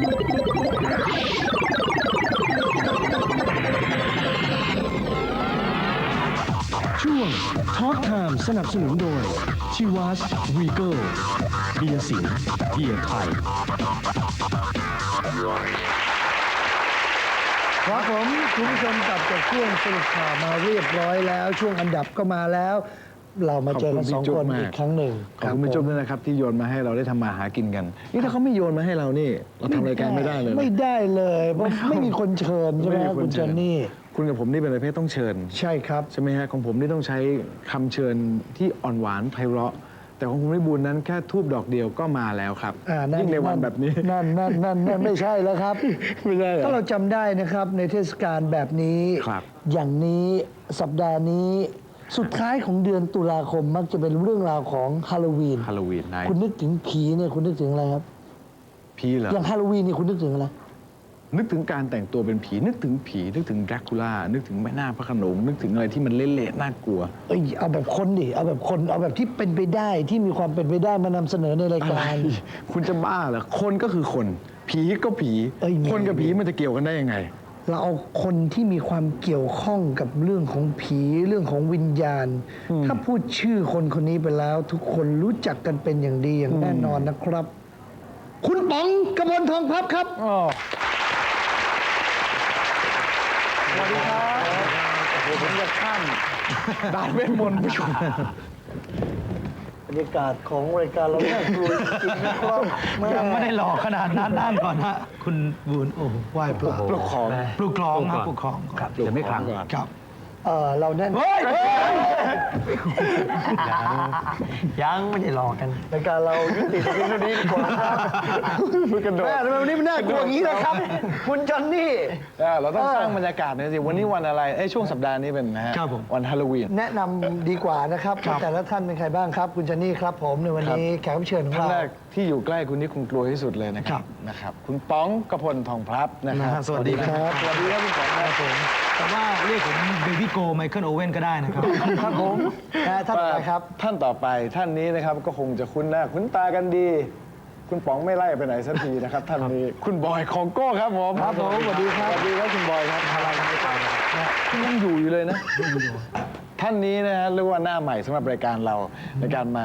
ช่วง Talk Time สนับสนุนโดยชิวัสวีเกิลเบียร์สิงห์เบียร์ไทย ครับผมคุณผู้ชมกลับจากช่วงสรุปข่าวมาเรียบร้อยแล้ว ช่วงอันดับก็มาแล้ว เรามาเจอกันสองคนอีกครั้งหนึ่งขอบคุณพี่จุ๊บผมด้วยนะครับที่โยนมาให้เราได้ทำมาหากินกัน นี่ถ้าเขาไม่โยนมาให้เรานี่ เราทำรายการไม่ได้เลยนะ ไม่ได้เลยเพราะไม่มีคนเชิญใช่ไหมไม่มีครับคคุนณเชิเจญ นนี่ คุณกับผมนี่เป็นประเภทต้องเชิญ ใช่ครับ ใช่ไหมฮะของผมนี่ต้องใช้คำเชิญที่อ่อนหวานไพเราะ แต่ของคุณวิบูลย์นั้นแค่ทูบดอกเดียวก็มาแล้วครับอ่านั่นยิ่งในวันแบบนี้ นั่นนั่นนั่นนั่นไม่ใช่แล้วครับ ไม่ใช่เหรอถ้าเราจำได้นะครับในเทศกาลแบบนี้ ครับอย่างนี้สัปดาห์นี้ สุดท้ายของเดือนตุลาคมมักจะเป็นเรื่องราวของฮาโลวีน ฮาโลวีนไนคุณนึกถึงผีเนี่ยคุณนึกถึงอะไรครับ ผีเหรอ อย่างฮาโลวีนนี่คุณนึกถึงอะไร นึกถึงการแต่งตัวเป็นผี นึกถึงผี นึกถึงแดรกคูล่า นึกถึงแม่นาคพระโขนง นึกถึงอะไรที่มันเละๆน่ากลัว เอ้ยเอาแบบคนดิ เอาแบบคน เอาแบบที่เป็นไปได้ที่มีความเป็นไปได้มานำเสนอในรายอะไรการ คุณจะบ้าเหรอ คนก็คือคน ผีก็ผีเอ้ยคนกับผีมันจะเกี่ยวกันได้ยังไง เราเอาคนที่มีความเกี่ยวข้องกับเรื่องของผีเรื่องของวิญญาณ ถ้าพูดชื่อคนคนนี้ไปแล้ว ทุกคนรู้จักกันเป็นอย่างดีอย่างแน่นอนนะครับ คุณป๋องกมลทองพับครับสวัสดีครับโอ้โหผมจะข้ามด่านเวทมนต์ผู้ชมบ รรยากาศของรายการเราน่ากลัวจริงๆนะครับยังไม่ได้หลอกขนาดนั้นนั่งก่อนฮะคุณบูนโอ้ไหว้พระปลุกของปลุกคลองครับปลุกคลองครับจะไม่ครั้งก่อนครับ เออเราแน่นยังไม่ได้หลอกกันรายการเรายุติเพียงเท่านี้ดีกว่าครับกระโดดแม่ทำไมวันนี้มันน่ากลัวอย่างนี้นะครับ คุณจอนนี่ เออเราต้องสร้างบรรยากาศหน่อยสิวันนี้วันอะไรเอ้ยช่วงสัปดาห์นี้เป็นนะฮะครับผม วันฮาโลวีน แนะนำดีกว่านะครับครับแต่ละท่านเป็นใครบ้างครับ คุณจอนนี่ครับผมในวันนี้แขกรับเชิญของท่านเรา แรกที่อยู่ใกล้คุณนี่คุณกลัวที่สุดเลยนะครับนะครับ คุณป๋องกระพลทองพลับนะครันะบฮะสวัสดีครับสวัสดีครับคุณป๋องครับผมแต่ว่าเรียกผมเบบี้โกไมเคิลโอเว่นก็ได้นะครับครับผมนะท่านต่อไปครับท่านต่อไปท่านนี้นะครับก็คงจะคุ้นหน้าคุ้นตากันดี คุณป๋องไม่ไล่ไปไหนสักทีนะครับ ท่านนี้คุณบอยของโก้ครับผมครับผมสวัสดีครับสวัสดีครับคุณบอยครับอะไรไม่ไปคุณยังอยู่อยู่เลยนะท่านนี้นะฮะเรียกว่าหน้าใหม่สำหรับรายการเราในการมา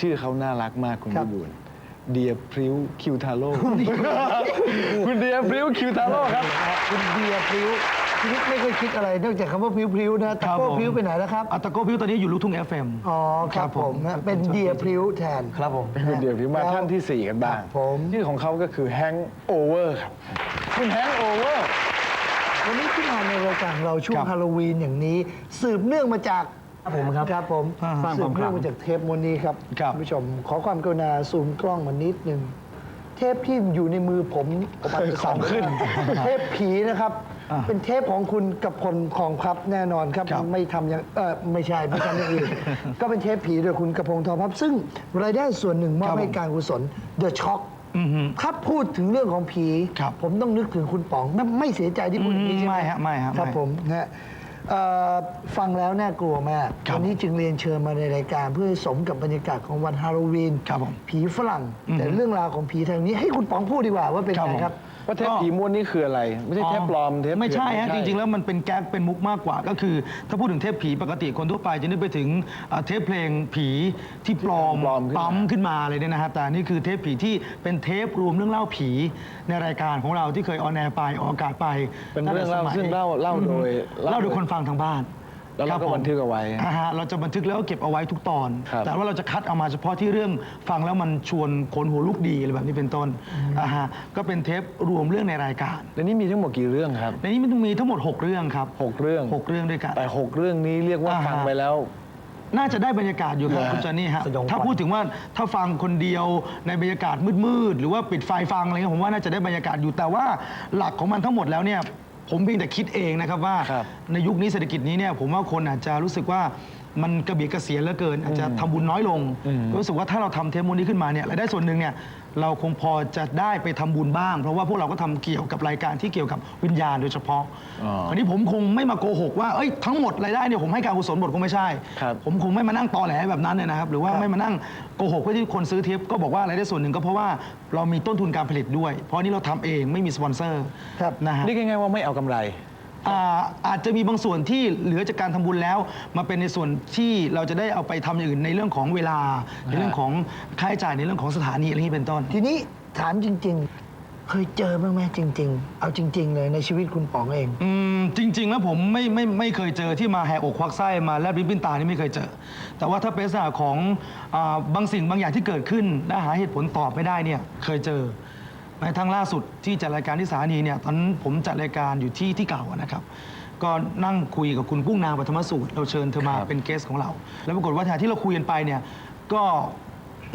ชื่อเขาน่ารักมากคุณครับพิบูล เดียพริ้วคิวทาโร่ คุณเดียพริ้วคิวทาโร่ครับ คุณเบียร์พริ้วชีวิตไม่เคยคิดอะไรนอกจากคำว่าพริ้วพริ้วๆนะตะครับโก้ผมพริ้วไปไหนแล้วครับอัตโกพิวตอนนี้อยู่ลูกทุ่ง FM อ๋อครับผมนะเป็นเดียร์พริ้วแทนครับผมเป็นคุณเดียพริ้วมาท่านที่สี่กันบ้างครับผมชื่อของเขาก็คือแฮงโอเวอร์ครับคุณแฮงโอเวอร์วันนี้ที่มาในรายการเราช่วงครับฮาโลวีนอย่างนี้ สืบเนื่องมาจาก ผมครับครับผมอ่าสร้างสืความบเนื่องขลังมาจากเทปวันนี้ครับครับ ณผู้ชม ขอความกรุณาซูมกล้องมานิดนึงเทปที่อยู่ในมือผมผมอาจจะสั่งขึ้น เทปผีนะครับอ่าเป็นเทปของคุณกับพลของครับแน่นอนครับ ครับ ไม่ทำอย่างเออไม่ใช่ไม่ทำอย่างอื่น ก็เป็นเทปผีโดยคุณกระพงทองพับ ซึ่งรายได้ส่วนหนึ่งมอบให้การกุศล The Shock อือฮึถ้าพูดถึงเรื่องของผี ครับผมต้องนึกถึงคุณป๋องไม่ไม่เสียใจที่พูดอย่างนี้ใช่ไหมไม่ฮะไม่ฮะครับไม่ผมนะฮะ เอ่อฟังแล้วน่ากลัวมากครับวันนี้จึงเรียนเชิญมาในรายการเพื่อให้สมกับบรรยากาศของวันฮาโลวีนครับผมผีฝรั่ง แต่เรื่องราวของผีทางนี้ให้คุณป๋องพูดดีกว่าว่าเป็นครับไงผม ครับ ว่าเทปผีม้วนนี่คืออะไร ไม่ใช่เทปปลอมเทปไม่ใช่ฮะเถื่อนจริงๆ แล้วมันเป็นแก๊กเป็นมุกมากกว่า ก็คือ ถ้าพูดถึงเทปผีปกติคนทั่วไปจะนึกไปถึงเอ่อเทปเพลงผีที่ปลอมปลอมขึ้นมาปั๊มขึ้นมาเลยเนี่ยนะฮะแต่นี่คือเทปผีที่เป็นเทปรวมเรื่องเล่าผีในรายการของเราที่เคยออนแอร์ไปออกอากาศไปเป็นเรื่องเล่าตั้แต่สมัยซึ่งเล่าเล่าโดยเล่าโดยคนฟังทางบ้าน แล้วเราก็คบผมบันทึกเอาไว้ อ่าฮะเราจะบันทึกแล้วก็เก็บเอาไว้ทุกตอน ครับ แต่ว่าเราจะคัดเอามาเฉพาะที่เรื่องฟังแล้วมันชวนขนหัวลุกดีอะไรแบบนี้เป็นต้นอ่าฮะก็เป็นเทปรวมเรื่องในรายการแล้วนี่มีทั้งหมดกี่เรื่องครับในนี้มันมีทั้งหมด 6 เรื่องครับหกเรื่องหกเรื่องด้วยกัน แต่หกเรื่องนี้เรียกว่าอ่าฮะฟังไปแล้ว น่าจะได้บรรยากาศอยู่ครับเหรอคุณจอนนี่ฮะสยองขวัญ ถ้าพูดถึงว่าถ้าฟังคนเดียวในบรรยากาศมืดๆหรือว่าปิดไฟฟังอะไรเงี้ยผมว่าน่าจะได้บรรยากาศอยู่แต่ว่าหลักของมันทั้งหมดแล้วเนี่ย ผมเพียงแต่คิดเองนะครับว่าครับในยุคนี้เศรษฐกิจนี้เนี่ยผมว่าคนอาจจะรู้สึกว่ามันกระเบียดกระเสียเหลือเกิน อาจจะทำบุญน้อยลงก็รู้สึกว่าถ้าเราทำเทปมูลนี้ขึ้นมาเนี่ยรายได้ส่วนหนึ่งเนี่ย เราคงพอจะได้ไปทำบุญบ้าง เพราะว่าพวกเราก็ทำเกี่ยวกับรายการที่เกี่ยวกับวิญญาณโดยเฉพาะอ๋อคราวนี้ผมคงไม่มาโกหกว่าเอ้ยทั้งหมดรายได้เนี่ยผมให้การกุศลหมดคงไม่ใช่ ครับ ผมคงไม่มานั่งตอแหลแบบนั้นเนี่ยนะครับ หรือว่าไม่มานั่งโกหกเพื่อที่คนซื้อเทปก็บอกว่ารายได้ส่วนหนึ่งก็เพราะว่าเรามีต้นทุนการผลิตด้วย เพราะนี่เราทำเองไม่มีสปอนเซอร์ครับ นะฮะ เรียกง่ายๆว่าไม่เอากำไร อ่าอาจจะมีบางส่วนที่เหลือจากการทำบุญแล้ว มาเป็นในส่วนที่เราจะได้เอาไปทำอย่างอื่นในเรื่องของเวลา ในเรื่องของค่าใช้จ่ายในเรื่องของสถานีอะไรอย่างนี้เป็นต้น ทีนี้ถามจริง ๆ เคยเจอบ้างไหมจริง ๆ เอาจริง ๆ เลยในชีวิตคุณป๋องเอง อืมจริง ๆ แล้วผมไม่ไม่ไม่เคยเจอที่มาแหกอกควักไส้มาแลบลิ้นปิ้นตานี่ไม่เคยเจอ แต่ว่าถ้าเป็นลักษณะของอาบางสิ่งบางอย่างที่เกิดขึ้นและหาเหตุผลตอบไม่ได้เนี่ยเคยเจอ ในทางล่าสุดที่จัดรายการที่สถานีเนี่ยตอนนั้นผมจัดรายการอยู่ที่ที่เก่าอะนะครับ ก็นั่งคุยกับคุณกุ้งนางปฐมสูตร เราเชิญเธอมาครับ เป็นเกสของเรา แล้วปรากฏว่าแทนที่เราคุยกันไปเนี่ยก็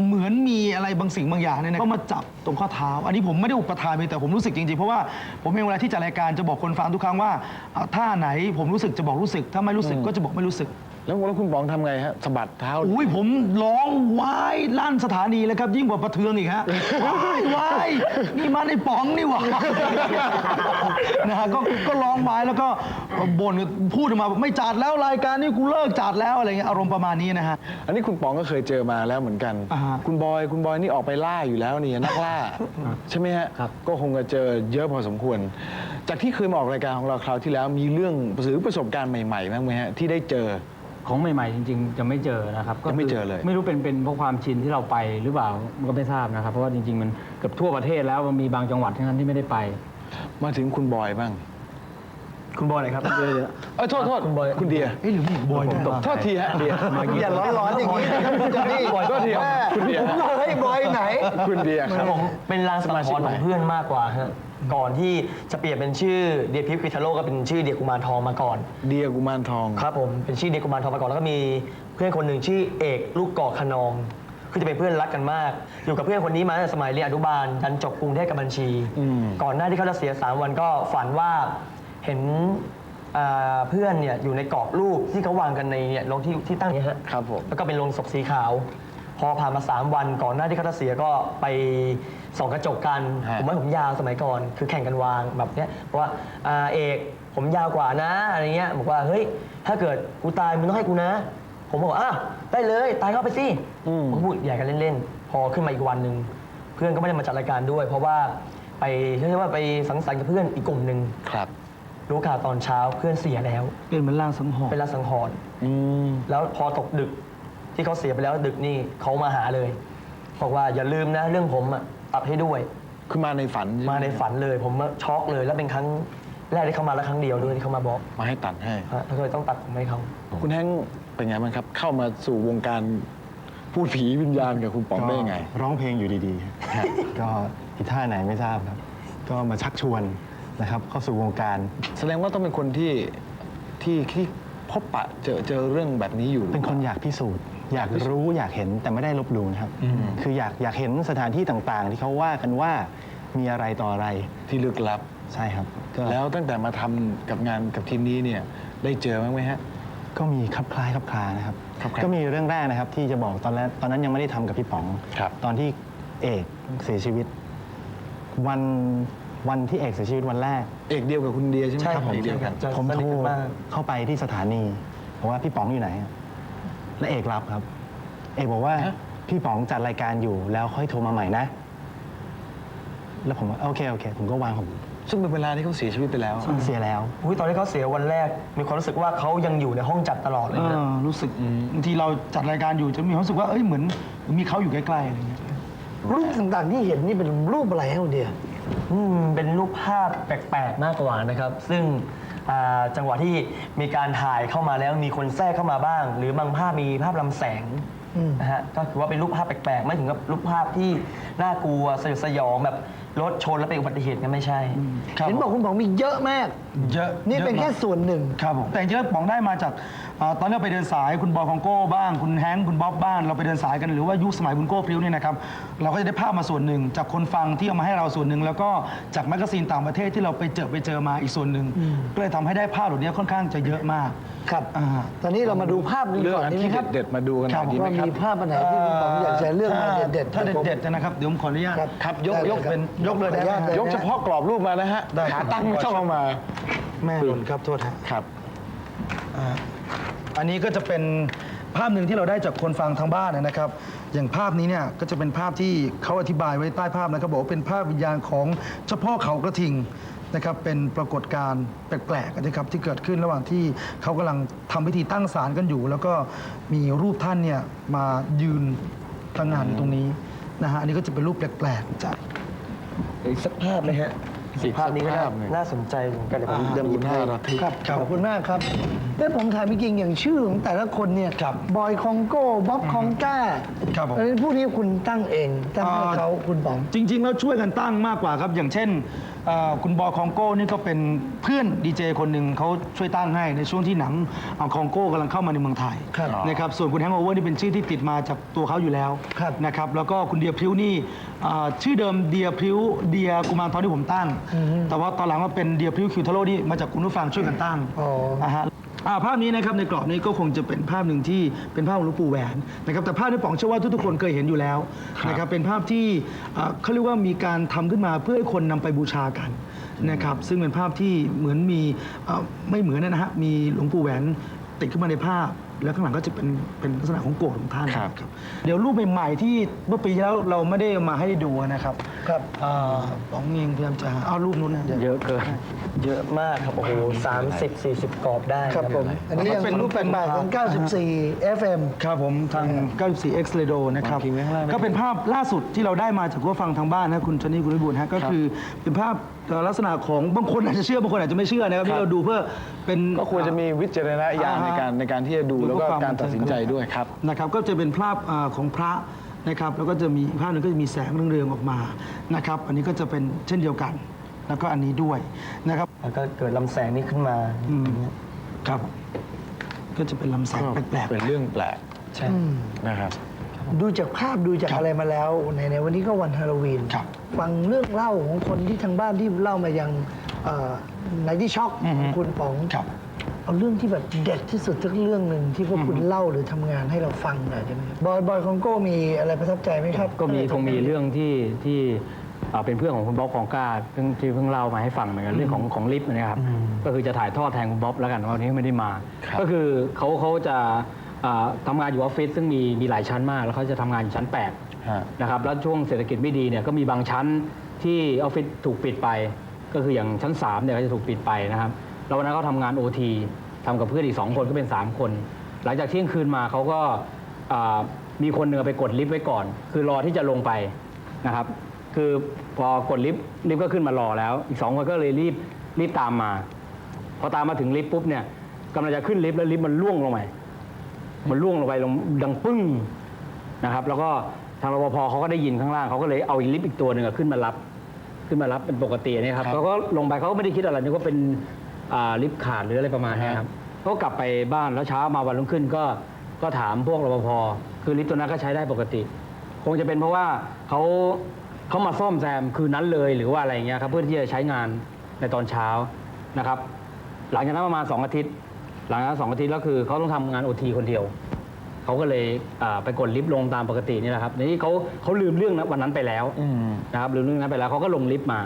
เหมือนมีอะไรบางสิ่งบางอย่างเนี่ยนะก็มาจับตรงข้อเท้า อันนี้ผมไม่ได้อุปทานไปแต่ผมรู้สึกจริงๆ เพราะว่าผมเองเวลาที่จัดรายการจะบอกคนฟังทุกครั้งว่าอะท่าไหนผมรู้สึกจะบอกรู้สึก ถ้าไม่รู้สึกก็จะบอกไม่รู้สึก แล้วแล้วคุณป๋องทำไงฮะสะบัดเท้า อุ้ยผมร้องว้ายลั่นสถานีเลยครับ ยิ่งกว่าประเทืองอีกฮะ ว้ายว้ายนี่มาในป๋องนี่หว่านะฮะก็ก็ร้องว้ายแล้วก็บ่นพูดออกมาบอกไม่จัดแล้วรายการนี้กูเลิกจัดแล้วอะไรเงี้ยอารมณ์ประมาณนี้นะฮะ อันนี้คุณป๋องก็เคยเจอมาแล้วเหมือนกัน อ่าฮะ คุณบอยคุณบอยนี่ออกไปล่าอยู่แล้วนี่นักล่า ใช่ไหมฮะครับก็คงจะเจอเยอะพอสมควร จากที่เคยมาออกรายการของเราคราวที่แล้วมีเรื่องหรือประสบการณ์ใหม่ๆบ้างไหมฮะที่ได้เจอ ของใหม่ ๆ จริง ๆ จะไม่เจอนะครับก็ยังไม่คืเจอเลย ไม่รู้เป็นเป็นเพราะความชินที่เราไปหรือเปล่ามันก็ไม่ทราบนะครับ เพราะว่าจริง ๆ มันเกือบทั่วประเทศแล้วมันมีบางจังหวัดทั้งนั้นที่ไม่ได้ไป มาถึงคุณบอยบ้าง คุณบอยเลยครับ เออโทษโทษคุณบอย คุณเดียเอ้ยหรือมีอีกบอยด้วยโทษทีฮะเดียอย่าร้อนๆอย่างนี้นะครับคุณจอนี่บอยโทษทีครับคุณเดียผมบอกให้บอยไหน คุณเดียครับผมเป็นลางสังหรณ์ของเพื่อนมากกว่าฮะ ก่อนที่จะเปลี่ยนเป็นชื่อเดียพิพิทาโลก็เป็นชื่อเดียกุมารทองมาก่อน เดียกุมารทอง ครับผมเป็นชื่อเดียกุมารทองมาก่อนแล้วก็มีเพื่อนคนหนึ่งชื่อเอกลูกกอกขนองคือจะเป็นเพื่อนรักกันมาก อยู่กับเพื่อนคนนี้มาตั้งแต่สมัยเรียนอนุบาลยันจบกรุงเทพกับบัญชี อืม ก่อนหน้าที่เขาจะเสียสามวันก็ฝันว่าเห็นอ่าเพื่อนเนี่ยอยู่ในกรอบรูปที่เขาวางกันในเนี่ยลงที่ที่ตั้งเนี่ยฮะ ครับผม แล้วก็เป็นโลงศพสีขาว พอผ่านมา 3 วันก่อนหน้าที่เขาจะเสียก็ไปส่องกระจกกัน ฮะ ผมว่าผมยาวสมัยก่อน คือแข่งกันวางแบบเนี้ยบอกว่าอาเอกผมยาวกว่านะอะไรเงี้ยบอกว่าเฮ้ยถ้าเกิดกูตายมึงต้องให้กูนะ ผมบอกว่าอะได้เลยตายเข้าไปสิผมก็พูดใหญ่กันเล่นๆ พอขึ้นมาอีกวันหนึ่งเพื่อนก็ไม่ได้มาจัดรายการด้วย เพราะว่าไปเรียกว่าไปสังสรรค์กับเพื่อนอีกกลุ่มหนึ่งครับ รู้ข่าวตอนเช้าเพื่อนเสียแล้ว เป็นเหมือนลางสังหรณ์เป็นลางสังหรณ์ อืม แล้วพอตกดึก ที่เขาเสียไปแล้วดึกนี่เขามาหาเลยบอกว่าอย่าลืมนะเรื่องผมอะตัดให้ด้วย คือมาในฝันช่ไหมาในฝันเลย ผมช็อกเลยแล้วเป็นครั้งแรกที่เขามาและครั้งเดียวด้วยที่เขามาบอกมาให้ตัดให้ ฮะแล้วก็เลยต้องตัดผมให้เขา คุณแฮงค์เป็นไงบ้างครับ เข้ามาสู่วงการพูดผีวิญญาณกับคุณป๋องได้ยังไงร้องเพลงอยู่ดีๆครับก็อีท่าไหนไม่ทราบครับ ก็มาชักชวนนะครับเข้าสู่วงการ แสดงว่าต้องเป็นคนที่ที่ที่พบปะเจอเจอเรื่องแบบนี้อยู่หรือเป็นคนปล่อยากพิสูจน์ อยากรู้อยากเห็นแต่ไม่ได้ลบหลู่นะครับ คืออยากอยากเห็นสถานที่ต่างๆ ที่เขาว่ากันว่ามีอะไรต่ออะไรที่ลึกลับ ใช่ครับก็แล้วตั้งแต่มาทำกับงานกับทีมนี้เนี่ยได้เจอบ้างไหมฮะ ก็มีคลับคล้ายคลับคลานะครับครับครับก็มีเรื่องแรกนะครับที่จะบอกตอนแรกตอนนั้นยังไม่ได้ทำกับพี่ป๋อง ครับ ตอนที่เอกเสียชีวิต วันวันที่เอกเสียชีวิตวันแรก เอกเดียวกับคุณเดียใช่ไหมใช่ครับผมเอกเดียวกัน จะผมสโทนิรทกันมาก เข้าไปที่สถานีบอกว่าพี่ป๋องอยู่ไหน และเอกรับครับ เอกบอกว่าฮะพี่ป๋องจัดรายการอยู่แล้วค่อยโทรมาใหม่นะ แล้วผมว่าโอเคโอเค ผมก็วางผมซึ่งเป็นเวลาที่เขาเสียชีวิตไปแล้วเสียแล้ว อุ๊ยตอนที่เขาเสียวันแรก มีความรู้สึกว่าเขายังอยู่ในห้องจัดตลอดเลยเอนะอรู้สึกบางทีเราจัดรายการอยู่จะมีความรู้สึกว่าเอ้ยเหมือนมีเขาอยู่ใกล้ๆอะไรเงี้ย รูปต่างๆที่เห็นนี่เป็นรูปอะไรฮะคุณเดีย อืมเป็นรูปภาพแปลกๆมากกว่านะครับ ซึ่ง อ่าจังหวะที่มีการถ่ายเข้ามาแล้วมีคนแทรกเข้ามาบ้าง หรือบางภาพมีภาพลำแสงอืมนะฮะก็คือว่าเป็นรูปภาพแปลกๆ ไม่ถึงกับรูปภาพที่น่ากลัวสยดสยองแบบรถชนแล้วเป็นอุบัติเหตุกันไม่ใช่ครับเห็นบอกคุณป๋องมีเยอะมาก เยอะนี่เป็นยอะแค่มากส่วนหนึ่ง ครับผมแต่จริงๆแล้วป๋องได้มาจาก อ่าตอนนี้เราไปเดินสายคุณบอยคองโก้บ้าง คุณแฮงค์คุณบ๊อบบ้างเราไปเดินสายกันหรือว่ายุคสมัยคุณโก้พริ้วเนี่ยนะครับเราก็จะได้ภาพมาส่วนหนึ่ง จากคนฟังที่เอามาให้เราส่วนหนึ่ง แล้วก็จากแมกกาซีนต่างประเทศที่เราไปเจอไปเจอมาอีกส่วนหนึ่งก็เลยทำให้ได้ภาพเหล่านี้ค่อนข้างจะเยอะมาก ครับ อ่า ตอนนี้เรามาดูภาพนี้เรื่องก่อนอันดีไหมที่ครับเด็ดๆมาดูกันหน่อยดีไหมว่าครับ มีภาพอันไหนที่คุณป๋องอยากจะเลือกมาเด็ดๆถ้าครับผมเด็ดๆนะครับเดี๋ยวผมขออนุญาตครับครับยกได้เลยยกครับเป็นยกเลยได้ไหมขออนุญาตเลย ยกเฉพาะกรอบรูปมานะฮะได้ขาตั้งไม่ต้องเอามา แม่หล่นครับโทษฮะครับ อ่า อันนี้ก็จะเป็นภาพหนึ่งที่เราได้จากคนฟังทางบ้านนะครับ อย่างภาพนี้เนี่ยก็จะเป็นภาพที่เขาอธิบายไว้ใต้ภาพนะครับบอกว่าเป็นภาพวิญญาณของเจ้าพ่อเขากระทิงนะครับเป็นปรากฏการณ์แปลกๆนะครับที่เกิดขึ้นระหว่างที่เขากำลังทำพิธีตั้งศาลกันอยู่ แล้วก็มีรูปท่านเนี่ยมายืนทำงานอยู่ตรงนี้นะฮะอันนี้ก็จะเป็นรูปแปลกๆจาก อีกสักภาพไหมฮะ ภาพนี้ก็สักน่าภาพหนึ่งน่าสนใจเหมือนกันเดี๋ยวผมอ่าเดิมหยิบให้ดูน่าระทึกครับขอบคุณมากครับแต่ผมถามจริงๆอย่างชื่อของแต่ละคนเนี่ยครับบอยคองโก้บ๊อบคองก้าครับผม อันนี้ผู้นี้คุณตั้งเองตั้งให้อ่าเขาคุณป๋อง จริง ๆ แล้วช่วยกันตั้งมากกว่าครับ อย่างเช่น เอ่อคุณบอยคองโก้นี่ก็เป็นเพื่อนดีเจคนหนึ่งเขาช่วยตั้งให้ในช่วงที่หนังอ่าคองโก้กำลังเข้ามาในเมืองไทยครับนะครับส่วนคุณแฮงโอเวอร์นี่เป็นชื่อที่ติดมาจากตัวเขาอยู่แล้วครับ นะครับแล้วก็คุณเดียพริ้วนี่อ่าชื่อเดิมเดียพริ้วเดียกุมารทองที่ผมตั้ง แต่ว่าตอนหลังมาเป็นเดียพริ้วคิวทาโร่นี่มาจากคุณผู้ฟังช่วยกันตั้งอ๋อ นะฮะ อ่าภาพนี้นะครับในกรอบนี้ก็คงจะเป็นภาพหนึ่งที่เป็นภาพของหลวงปู่แหวนนะครับแต่ภาพนี้ป๋องเชื่อว่าทุกๆคนเคยเห็นอยู่แล้วนะครับเป็นภาพที่อ่าเขาเรียกว่ามีการทำขึ้นมาเพื่อให้คนนำไปบูชากันนะครับซึ่งเป็นภาพที่เหมือนมีอ่าไม่เหมือนนะฮะมีหลวงปู่แหวนติดขึ้นมาในภาพ แล้วข้างหลังก็จะเป็นเป็นลักษณะของโกรธของท่านครับครับ เดี๋ยวรูปใหม่ๆที่เมื่อปีที่แล้วเราไม่ได้มาให้ดูนะครับครับอ่าป๋องเองพยายามจะหาเอารูปนู้นนะเดี๋ยวเยอะเกิน เยอะมากครับโอ้โหสามสิบสี่สิบกรอบได้ครับผมอันนี้ยังเป็นรูปแปลกๆของ 94 FM ครับผมทาง 94 X r a d o นะครับวางทิ้งไว้ข้างล่างนะก็เป็นภาพล่าสุดที่เราได้มาจากผู้ฟังทางบ้านนะคุณชนี่คุณวิบูลย์ฮะก็คือเป็นภาพเอ่อลักษณะของบางคนอาจจะเชื่อบางคนอาจจะไม่เชื่อนะครับที่เราดูเพื่อเป็น ก็ควรจะมีวิจารณญาณอ่าฮะในการในการที่จะดูแล้วก็เพื่อควมการตัดสินใจด้วยครับ นะครับก็จะเป็นภาพอ่าของพระนะครับแล้วก็จะมีอีกภาพหนึงก็จะมีแสงเรืองๆออกมานะครับ อันนี้ก็จะเป็นเช่นเดียวกัน แล้วก็อันนี้ด้วยนะครับแล้วก็เกิดลำแสงนี้ขึ้นมา อืมครับ ก็จะเป็นลำแสงแปลกๆเป็นเรื่องแปลกใช่ นะครับ ดูจากภาพดูจากครับอะไรมาแล้วในในวันนี้ก็วันฮาโลวีนครับฟังเรื่องเล่าของคนที่ทางบ้านที่เล่ามายังในที่ช็อกอือฮึ ของคุณป๋องครับ เอาเรื่องที่แบบเด็ดที่สุดสักเรื่องหนึ่งที่พวกคุณเล่าหรือทำงานให้เราฟังหน่อยได้ไหมครับบอยบอยคองโก้มีอะไรประทับใจไหมครับ ก็มีคงมีเรื่องที่ที่อ่าเป็นเพื่อนของคุณบ๊อบของกล้าซึ่งที่เพิ่งเล่ามาให้ฟังเหมือนกันเรื่องของของลิฟต์นะครับก็คือจะถ่ายทอดแทนคุณบ๊อบแล้วกันว่าวันนี้ไม่ได้มาครับก็คือเขาเขาจะ อ่าทำงานอยู่ออฟฟิศซึ่งมีมีหลายชั้นมาก แล้วเขาจะทำงานอยู่ชั้น8ฮะนะครับ แล้วช่วงเศรษฐกิจไม่ดีเนี่ยก็มีบางชั้นที่ออฟฟิศถูกปิดไป ก็คืออย่างชั้น3เนี่ยก็จะถูกปิดไปนะครับแล้ววันนั้นเขาทำงาน OT ทำกับเพื่อนอีก 2 คนก็เป็น 3 คน หลังจากเที่ยงคืนมาเขาก็อ่ามีคนหนึ่งไปกดลิฟต์ไว้ก่อน คือรอที่จะลงไปนะครับ คือพอกดลิฟต์ลิฟต์ก็ขึ้นมารอแล้ว อีกสองคนก็เลยรีบรีบตามมา พอตามมาถึงลิฟต์ปุ๊บเนี่ยกำลังจะขึ้นลิฟต์แล้วลิฟต์มันล่วงลงไป มันล่วงลงไปลงดังปึ้งนะครับ แล้วก็ทางรปภเขาก็ได้ยินข้างล่างเขาก็เลยเอาอีลิฟต์อีกตัวหนึ่งอะขึ้นมารับ ขึ้นมารับเป็นปกติเนี่ยครับเขาก็ลงไปเขาก็ไม่ได้คิดอะไรนึกว่าเป็นอ่าลิฟต์ขาดหรืออะไรประมาณเนี้ยครับเขาก็กลับไปบ้านแล้วเช้ามาวันรุ่งขึ้นก็ก็ถามพวกรปภคือลิฟต์ตัวนั้นก็ใช้ได้ปกติ คงจะเป็นเพราะว่าเขาเขามาซ่อมแซมคืนนั้นเลยหรือว่าอะไรอย่างเงี้ยครับเพื่อที่จะใช้งานในตอนเช้านะครับ หลังจากนั้นประมาณสองอาทิตย์ หลังจากนั้นสองอาทิตย์แล้วคือเขาต้องทำงานโอทีคนเดียว เขาก็เลยอ่าไปกดลิฟต์ลงตามปกตินี่แหละครับในนี้เขาเขาลืมเรื่องนั้นวันนั้นไปแล้วอืมนะครับลืมเรื่องนั้นไปแล้วเขาก็ลงลิฟต์มา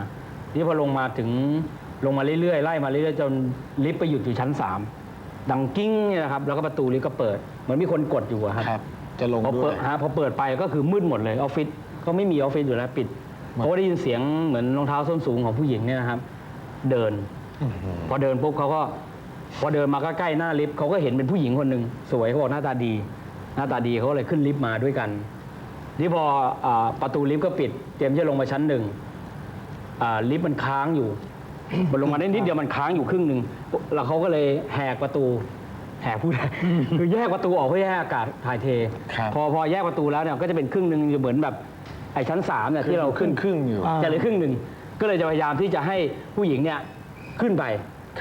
ที่พอลงมาถึงลงมาเรื่อยๆไล่มาเรื่อยๆจนลิฟต์ไปหยุดอยู่ชั้น3ดังกิ้งเนี่ยนะครับแล้วก็ประตูลิฟต์ก็เปิดเหมือนมีคนกดอยู่อะครับ ครับ จะลงพอด้เปิวดยฮะพอเปิดไปก็คือมืดหมดเลยออฟฟิศก็ไม่มีออฟฟิศอยู่แล้วปิดเขาก็ได้ยินเสียงเหมือนรองเท้าส้นสูงของผู้หญิงเนี่ยนะครับ เดิน พอเดินปุ๊บเขาก็ พอเดินมาใกล้ๆหน้าลิฟต์เขาก็เห็นเป็นผู้หญิงคนหนึ่งสวยเขาบอกหน้าตาดี หน้าตาดีเขาก็เลยขึ้นลิฟต์มาด้วยกันนี่พออาประตูลิฟต์ก็ปิด เตรียมจะลงมาชั้นหนึ่งอ่าลิฟต์มันค้างอยู่มันลงมาได้นิดเดียวมันค้างอยู่ครึ่งหนึ่งแล้วเขาก็เลยแหกประตู แหกพูดคือแยกประตูออกเพื่อให้อากาศถ่ายเทครับพอพอแยกประตูแล้วเนี่ยก็จะเป็นครึ่งหนึ่งอยู่เหมือนแบบไอ้ชั้นสามเนี่ยที่เราขึ้นครึ่งๆอยู่จะเหลยครึ่งหนึ่งก็เลยจะพยายามที่จะให้ผู้หญิงเนี่ยขึ้นไป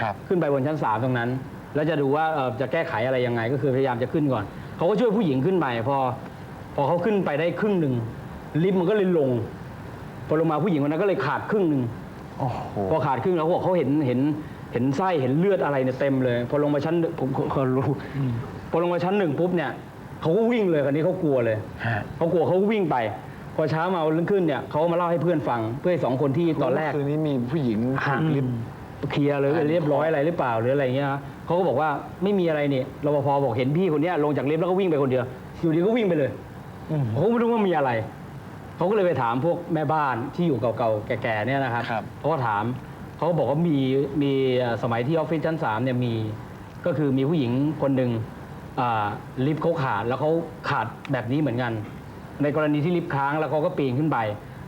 ครับขึ้นไปบนชั้นสามตรงนั้น แล้วจะดูว่าเอ่อจะแก้ไขอะไรยังไง ก็คือพยายามจะขึ้นก่อนเขาก็ช่วยผู้หญิงขึ้นไปพอ พอเขาขึ้นไปได้ครึ่งหนึ่งลิฟต์มันก็เลยลงพอลงมาผู้หญิงคนนั้นก็เลยขาดครึ่งหนึ่ง โอ้โห พอขาดครึ่งแล้วเขาบอกเขาเห็นเห็นเห็นไส้เห็นเลือดอะไรเนี่ยเต็มเลย พอลงมาชั้นหนึ่งผมเขารู้พอลงมาชั้นหนึ่งปุ๊บเนี่ยเขาก็วิ่งเลยคราวนี้เขากลัวเลยฮะ เขากลัวเขาก็วิ่งไป พอเช้ามาวันรุ่งขึ้นเนี่ยเขามาเล่าให้เพื่อนฟังเพื่อนสองคนที่ตอนแรก คืนนี้มีผู้หญิงถูกลิฟต์ เคลียร์เลยเรียบร้อยอะไรหรือเปล่าหรืออะไรเงี้ยเขาก็บอกว่าไม่มีอะไรนี่รปภบอกเห็นพี่คนเนี้ยลงจากลิฟต์แล้วก็วิ่งไปคนเดียว อยู่ดีก็วิ่งไปเลยเขาก็ไม่รู้ว่ามีอะไร เขาก็เลยไปถามพวกแม่บ้านที่อยู่เก่าๆแก่ๆเนี่ยนะครับครับ เขาก็ถามเขาก็บอกว่ามีมีเอ่อสมัยที่ออฟฟิศชั้นสามเนี่ยมีก็คือมีผู้หญิงคนหนึ่งอ่าลิฟต์เขาขาดแล้วเขาขาดแบบนี้เหมือนกัน ในกรณีที่ลิฟต์ค้างแล้วเขาก็ปีนขึ้นไป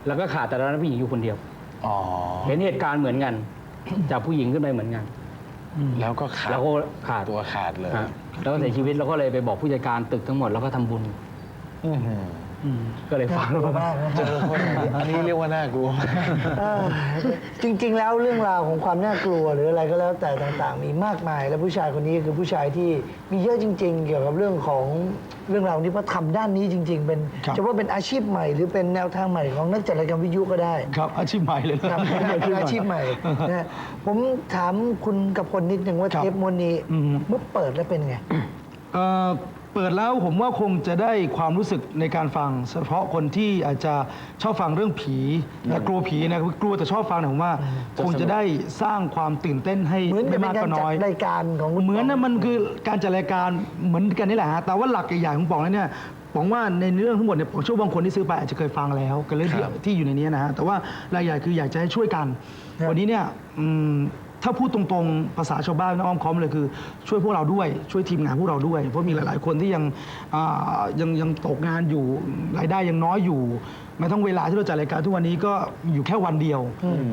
แล้วก็ขาดแต่ตอนนั้นผู้หญิงอยู่คนเดียว อ๋อ เห็นเหตุการณ์เหมือนกัน จากผู้หญิงขึ้นไปเหมือนกัน แล้วก็ขาดแล้วก็ขาด ตัวขาดเลยฮะแล้วก็เสียชีวิตแล้วก็เลยไปบอกผู้จัดการตึกทั้งหมดแล้วก็ทำบุญ อื้อหือ ก็เลยฟังแล้วก็มากนะเจอคนอย่างนี้อันนี้เรียกว่าน่ากลัวเออจริง ๆ แล้วเรื่องราวของความน่ากลัวหรืออะไรก็แล้วแต่ต่างๆ มีมากมาย และผู้ชายคนนี้คือผู้ชายที่มีเยอะจริง ๆ เกี่ยวกับเรื่องของเรื่องราวนี้เพราะทำด้านนี้จริง ๆ เป็นครับจะว่าเป็นอาชีพใหม่ หรือเป็นแนวทางใหม่ของนักจัดรายการวิทยุก็ได้ ครับอาชีพใหม่เลยนะครับเป็นอาชีพใหม่นะผมถามคุณกับพลนิดนึงว่าครับเทปมวนนี้อืมเมื่อเปิดแล้วเป็นไง เอ่อเปิดแล้วผมว่าคงจะได้ความรู้สึกในการฟัง เฉพาะคนที่อาจจะชอบฟังเรื่องผีและกลัวผีนะกลัวแต่ชอบฟังเนี่ยผมว่า คงจะได้สร้างความตื่นเต้นให้เหมือนกับไม่เป็มากนการก็จัน้ดอย รายการของคุณเหมือนปนะมันคือการจัดรายการเหมือนกันนี่แหละฮะแต่ว่าหลักใหญ่ๆของป๋องแล้วเนี่ยป๋องว่าในเรื่องทั้งหมดเนี่ยผมเชื่อว่าบางคนที่ซื้อไปอาจจะเคยฟังแล้วกันเรื่องที่ที่อยู่ในนี้นะฮะแต่ว่ารายใหญ่คืออยากจะให้ช่วยกันวันนี้เนี่ยอืม ถ้าพูดตรงๆภาษาชาวบ้านน้องอ้อมค้อมเลยคือ ช่วยพวกเราด้วยช่วยทีมงานพวกเราด้วย เพราะมีหลาย ๆ คนที่ยังอ่ายังยังตกงานอยู่รายได้ยังน้อยอยู่แม้ทั้งเวลาที่เราจัดรายการทุกวันนี้ก็อยู่แค่วันเดียว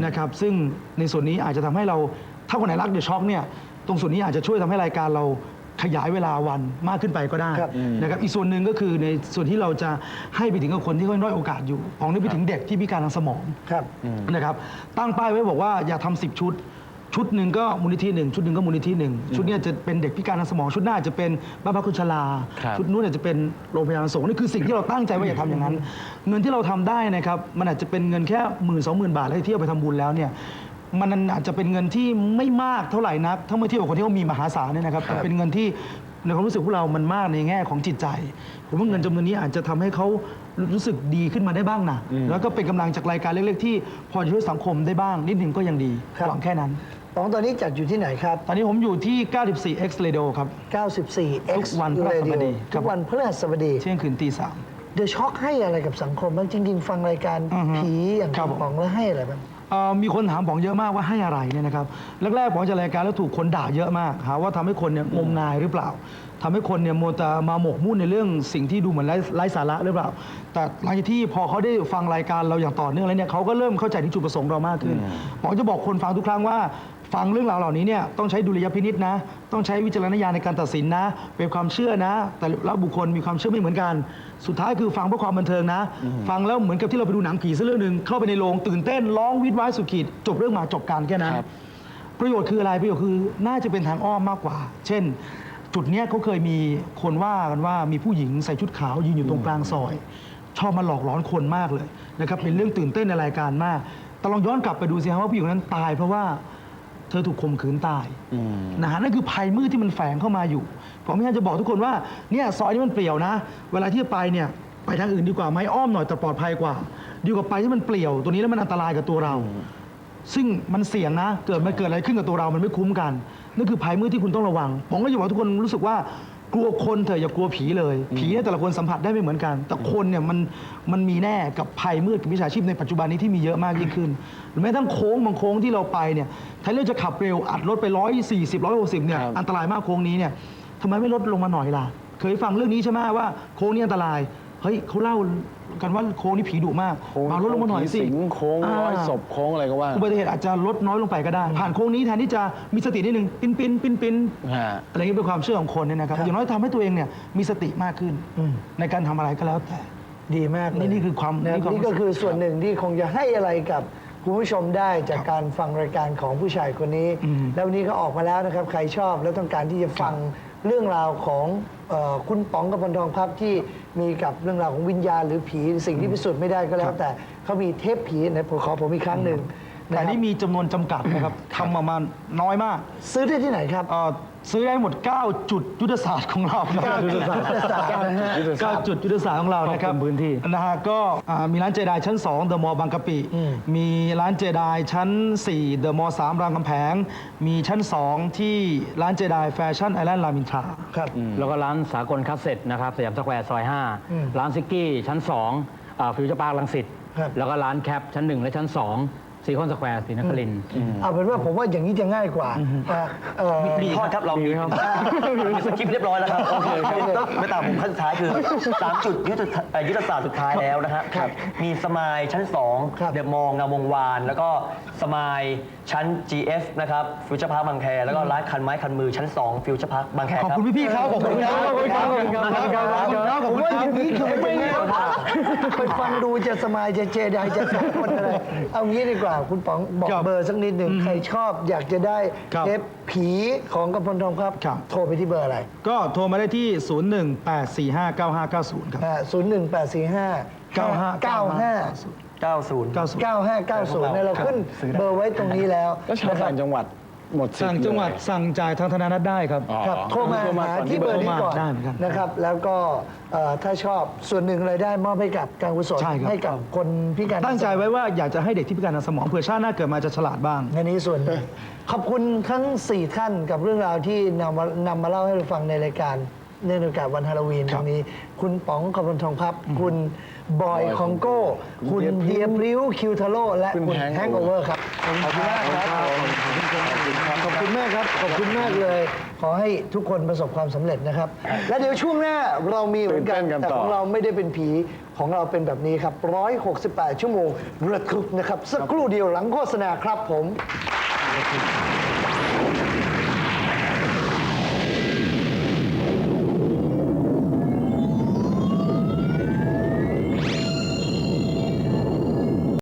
นะครับซึ่งในส่วนนี้อาจจะทำให้เราถ้าคนไหนรักเดอะช็อคเนี่ยตรงส่วนนี้อาจจะช่วยทำให้รายการเราขยายเวลาวันมากขึ้นไปก็ได้ครับ นะครับอีกส่วนหนึ่งก็คือในส่วนที่เราจะให้ไปถึงกับคนที่เขาด้อยโอกาสอยู่ของนี้ไปถึงเด็กที่พิการทางสมอง ครับ นะครับตั้งป้ายไว้บอกว่าอย่าทำสิบชุด ชุดหนึ่งก็มูลนิธิหนึ่งชุดหนึ่งก็มูลนิธิหนึ่งชุดเนี้ยจะเป็นเด็กพิการทางสมองชุดหน้าจะเป็นบ้านพักคนชราครับชุดนู้นเนี่ยจะเป็นโรงพยาบาลสงฆ์นี่คือสิ่งที่เราตั้งใจว่าอย่าทำอย่างนั้น เงินที่เราทำได้นะครับมันอาจจะเป็นเงินแค่หมื่นสองหมื่นบาทแล้วที่เอาไปทำบุญแล้วเนี่ยมันอาจจะเป็นเงินที่ไม่มากเท่าไหร่นักถ้าเมื่อเทียบกับคนที่เขามีมหาศาลเนี่ยนะครับแต่เป็นเงินที่ในความรู้สึกพวกเรามันมากในแง่ของจิตใจ ผมว่าเงินจำนวนนี้อาจจะทำให้เขารู้สึกดีขึ้นมาได้บ้างนะแล้วก็เป็นกำลังจากรายการเล็กๆที่พอจะช่วยสังคมได้บ้างนิดหนึ่งก็ยังดีครับหวังแค่นั้น ป๋องตอนนี้จัดอยู่ที่ไหนครับ ตอนนี้ผมอยู่ที่ 94 X Radio ครับ 94 X ทุกวันพฤหัสบดีทุกวันพฤหัสบดี เที่ยงคืนตีสาม เดอะช็อคให้อะไรกับสังคมบ้างจริงๆ ฟังรายการอือฮึผีอย่างครับคุณป๋องแล้วให้อะไรบ้าง เอ่อมีคนถามป๋องเยอะมากว่าให้อะไรเนี่ยนะครับแรกๆป๋องจะรายการแล้วถูกคนด่าเยอะมากหาว่าทำให้คนเนี่ยงมงายหรือเปล่าทำให้คนเนี่ยมัวแต่มาหมกมุ่นในเรื่องสิ่งที่ดูเหมือนไร้ไร้สาระหรือเปล่า แต่หลังจากที่พอเขาได้ฟังรายการเราอย่างต่อเนื่องแล้วเนี่ยเขาก็เริ่มเข้าใจถึงจุดประสงค์เรามากขึ้นป๋องจะบอกคนฟังทุกครั้งว่า ฟังเรื่องราวเหล่านี้เนี่ยต้องใช้ดุลยพินิษนะ ต้องใช้วิจารณญาณในการตัดสินนะ เป็นความเชื่อนะ แต่ละบุคคลมีความเชื่อไม่เหมือนกัน สุดท้ายคือฟังเพื่อความบันเทิงนะ ฟังแล้วเหมือนกับที่เราไปดูหนังผีสักเรื่องหนึ่งเข้าไปในโรงตื่นเต้นร้องวิดว้ายสุดขีดจบเรื่องมาจบการแค่นั้นครับประโยชน์คืออะไรประโยชน์คือน่าจะเป็นทางอ้อมมากกว่า เช่น จุดเนี้ยเขาเคยมีคนว่ากันว่ามีผู้หญิงใส่ชุดขาวยืนอยู่ตรงกลางซอย ชอบมาหลอกหลอนคนมากเลยนะครับเป็นเรื่องตื่นเต้นในรายการมากแต่ลองย้อนกลับไปดูสิครับว่าผู้หญิงคนนั้นตายเพราะว่าเธอถูกข่มขืนตายนะฮะนั่นคือภัยมืดที่มันแฝงเข้ามาอยู่ ผมพยายามจะบอกทุกคนว่าเนี่ยซอยนี้มันเปลี่ยวนะ เวลาที่จะไปเนี่ยไปทางอื่นดีกว่าไหมอ้อมหน่อยแต่ปลอดภัยกว่า ดีกว่าไปที่มันเปลี่ยวตัวนี้แล้วมันอันตรายกับตัวเรา ซึ่งมันเสี่ยงนะ เกิดมันเกิดอะไรขึ้นกับตัวเรามันไม่คุ้มกันนั่นคือภัยมืดที่คุณต้องระวังผมก็อยากบอกทุกคนรู้สึกว่า กลัวคนเถอะอย่ากลัวผีเลย ผีเนี่ยแต่ละคนสัมผัสได้ไม่เหมือนกัน แต่คนเนี่ยมันมันมีแน่กับภัยมืดกับมิจฉาชีพในปัจจุบันนี้ที่มีเยอะมากยิ่งขึ้นหรือแม้กระทั่งโค้งบางโค้งที่เราไปเนี่ยถ้าเลือกจะขับเร็วอัดรถไปร้อยสี่สิบร้อยหกสิบเนี่ยครับ อันตรายมากโค้งนี้เนี่ยทำไมไม่ลดลงมาหน่อยล่ะ เคยฟังเรื่องนี้ใช่ไหมว่าโค้งนี้อันตราย เฮ้ยเขาเล่ากันว่าโค้งนี้ผีดุมากโค้งมาลดลงมาหน่อยสิ ผีงโค้งร้อยศพโค้งอะไรก็ว่าอุบัติเหตุอาจจะลดน้อยลงไปก็ได้ ผ่านโค้งนี้แทนที่จะมีสตินิดนึงปิ้นปิ้นปิ้นปิ้นฮะ อะไรเงี้ยเป็นความเชื่อของคนเนี่ยนะครับ อย่างน้อยทำให้ตัวเองเนี่ยมีสติมากขึ้นในการทำอะไรก็แล้วแต่ ดีมากเลยนี่นี่คือความนะนี่ความนี่ก็คือส่วนหนึ่งที่คงจะให้อะไรกับคุณผู้ชมได้จากการฟังรายการของผู้ชายคนนี้แล้ววันนี้ก็ออกมาแล้วนะครับ ใครชอบแล้วต้องการที่จะฟัง เรื่องราวของเออคุณป๋องกับพลทองพับที่มีกับเรื่องราวของวิญญาณหรือผีสิ่งที่พิสูจน์ไม่ได้ก็แล้วแต่เขามีเทพผีนผมขอผมอีกครั้งหนึ่ง แต่ะครับนี่มีจำนวนจำกัดนะครับทำมามาน้อยมากซื้อได้ที่ไหนครับ เอ่อซื้อได้หมด 9 จุดยุทธศาสตร์ของเราครับเก้าจุดยุทธศาสตร์นะฮะเก้าจุดยุทธศาสตร์ของเรานะครับครอบคลุมพื้นที่ นะฮะก็อ่ามีร้านเจไดชั้น 2 เดอะมอลล์บางกะปิมีร้านเจไดชั้น 4 เดอะมอลล์3รามคำแพง มีชั้น 2 ที่ร้านเจไดแฟชั่นไอแลนด์รามอินทรา ครับ แล้วก็ร้านสากลคัสเซ็ตนะครับสยามสแควร์ซอย5ร้านซิกกี้ชั้น2ฟิวเจอร์พาร์คลังสิตครับ แล้วก็ร้านแคปชั้น 1 และชั้น 2 ซีคอนสแควร์ศรีนครินทร์ เอาเป็นว่าผมว่าอย่างนี้จะง่ายกว่าอะเอ่อ มีทอดครับเรามีครับมีสคริปต์เรียบร้อยแล้วครับโอเคไม่ตามผมขั้นสุดท้ายคือ 3 จุดยุทธเอ่อยุทธศาสตร์สุดท้ายแล้วนะฮะมีสมายชั้น ครับ 2 เดอะมองงามวงวาน แล้วก็สมายชั้น GF นะครับฟิวเจอร์พาร์คบางแคแล้วก็ร้านคันไม้คันมือชั้น 2 ฟิวเจอร์พาร์คบางแคขอบครับ คุณพี่ๆครับขอบคุณครับขอบคุณครับขอบคุณครับ ขอบคุณครับขอบผมคุณว่าคอรับย่างนี้คือไม่ง่ายไปฟังดูจะสมายจะเจไดจะสองคนอะไร เอางี้ดีกว่าคุณป๋องบอกครับเบอร์สักนิดหนึ่งใครชอบอยากจะได้ครับเทปผีของกำพลทองครับครับ โทรไปที่เบอร์อะไร ก็โทรมาได้ที่ 0184595590 ครับศูนย์หนึ่งแปดสี่ห้าเก้าห้า90เก้าห้า90เก้าห้าเก้าศูนย์เนี่ยเราขึ้นเบอร์ไว้ตรงนี้แล้วแล้วชาวนะครัต่าบงจังหวัด หมดสิทสั่งธิ์จังหวัดเลย สั่งจ่ายทางธนารัฐได้ครับ อ๋อ ครับโทรมาโทรมาหาก่อนที่เบอร์นี้ก่อนได้เหมือนกันนะครับ แล้วก็เอ่อถ้าชอบส่วนหนึ่งรายได้มอบให้กับการกุศลใช่ครับ ให้กับคนพิการตั้งใจไว้ว่าอยากจะให้เด็กที่พิการทางสมองเผื่อชาติหน้าเกิดมาจะฉลาดบ้าง อันนี้ส่วนหนึ่งขอบคุณทั้ง 4 ท่านกับเรื่องราวที่นำมานำมาเล่าให้เราฟังในรายการในโอกาสวันฮาโลวีนตรงนี้ คุณป๋องขบวนทองพับ คุณ บอยคองโก้ คุณเดียพริ้วคิวทาโร่และคุณคุณแฮงค์แฮงโอเวอร์ครับ ขอบคุณมากครับ ขอบคุณมากครับ ขอบคุณมากเลย ขอให้ทุกคนประสบความสำเร็จนะครับ และเดี๋ยวช่วงหน้าเรามีเหมือนกัน ตื่นเต้นกันแต่ต่อของเราไม่ได้เป็นผีของเราเป็นแบบนี้ครับ 168 ชั่วโมงระทึกนะครับ สักครู่เดียวหลังโฆษณาครับผม